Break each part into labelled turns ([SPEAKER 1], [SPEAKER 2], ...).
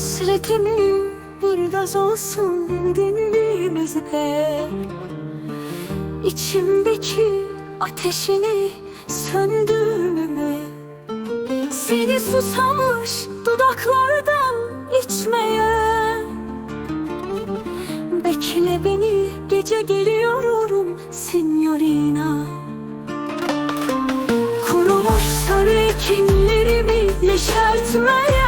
[SPEAKER 1] Hasretimi biraz olsun dindiğimizde İçimdeki ateşini söndürme. Seni susamış dudaklardan içmeye. Bekle beni gece geliyorum signorina. Kurumuş sarı ekinlerimi yeşertmeye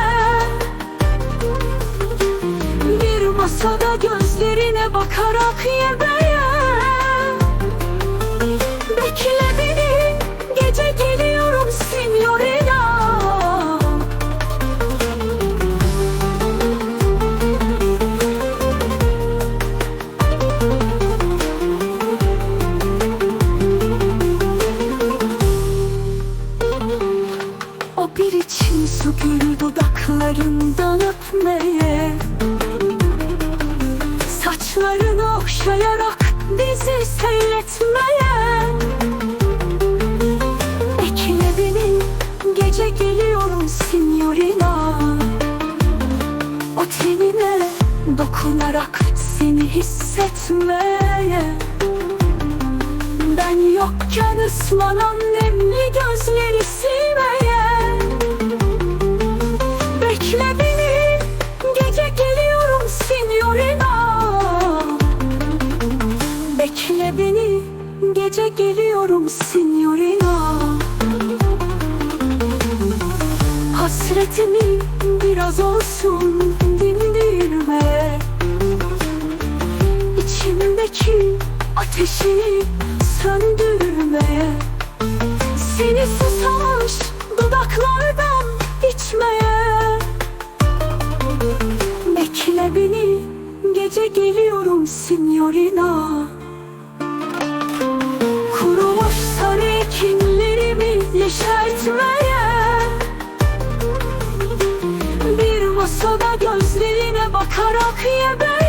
[SPEAKER 1] Bir masada gözlerine bakarak yemeye Bekle beni gece geliyorum signorina O bir için su gül dudaklarından öpmeye Saçlarını okşayarak bizi seyretmeye. Beni gece geliyorum signorina O tenine dokunarak seni hissetmeye. Ben yokken ıslanan nemli gözleri silmeye Bekle beni. Gece geliyorum signorina. Hasretimi biraz olsun dindirme. İçimdeki ateşi söndürmeye Seni susamış dudaklardan içmeye. Bekle beni gece geliyorum signorina yeşertmeye Bir masada gözlerine bakarak o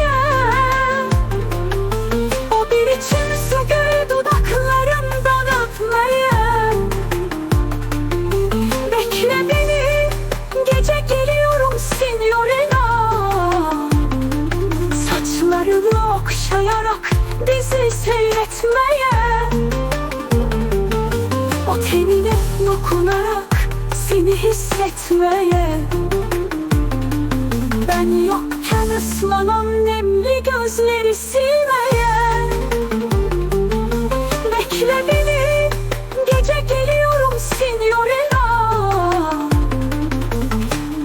[SPEAKER 1] dokunarak seni hissetmeye. Ben yokken ıslanan nemli gözleri silmeye. Bekle beni gece geliyorum signorina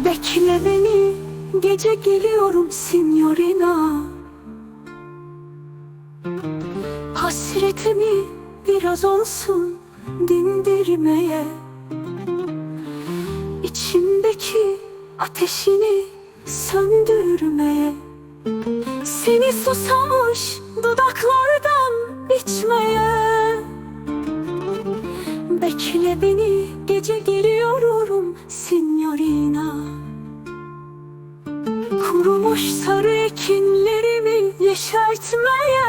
[SPEAKER 1] Bekle beni gece geliyorum signorina Hasretimi biraz olsun dindirmeye İçimdeki ateşini söndürmeye Seni susamış dudaklardan içmeye. Bekle beni gece geliyorum signorina Kurumuş sarı ekinlerimi yeşertmeye.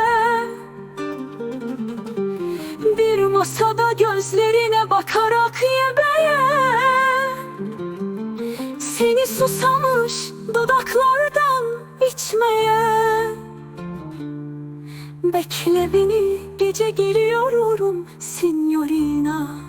[SPEAKER 1] Bir masada gözlerine bakarak yemeye. seni susamış dudaklardan içmeye. Bekle beni gece geliyorum signorina